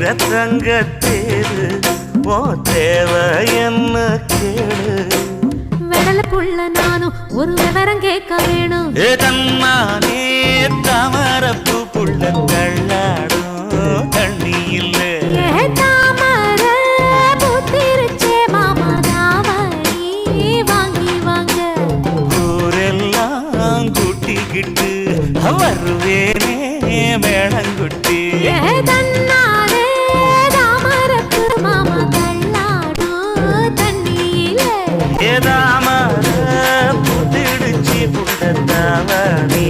தங்கத்தேரு ஓ தேவை என்ன கேளு? வெடல புள்ள நானும் ஒரு விவரம் கேட்க வேணும். ஏ தன்னானே தாமரப்பு புள்ள தள்ளாடும் தண்ணி இல்லை ஏ தாமர மனமே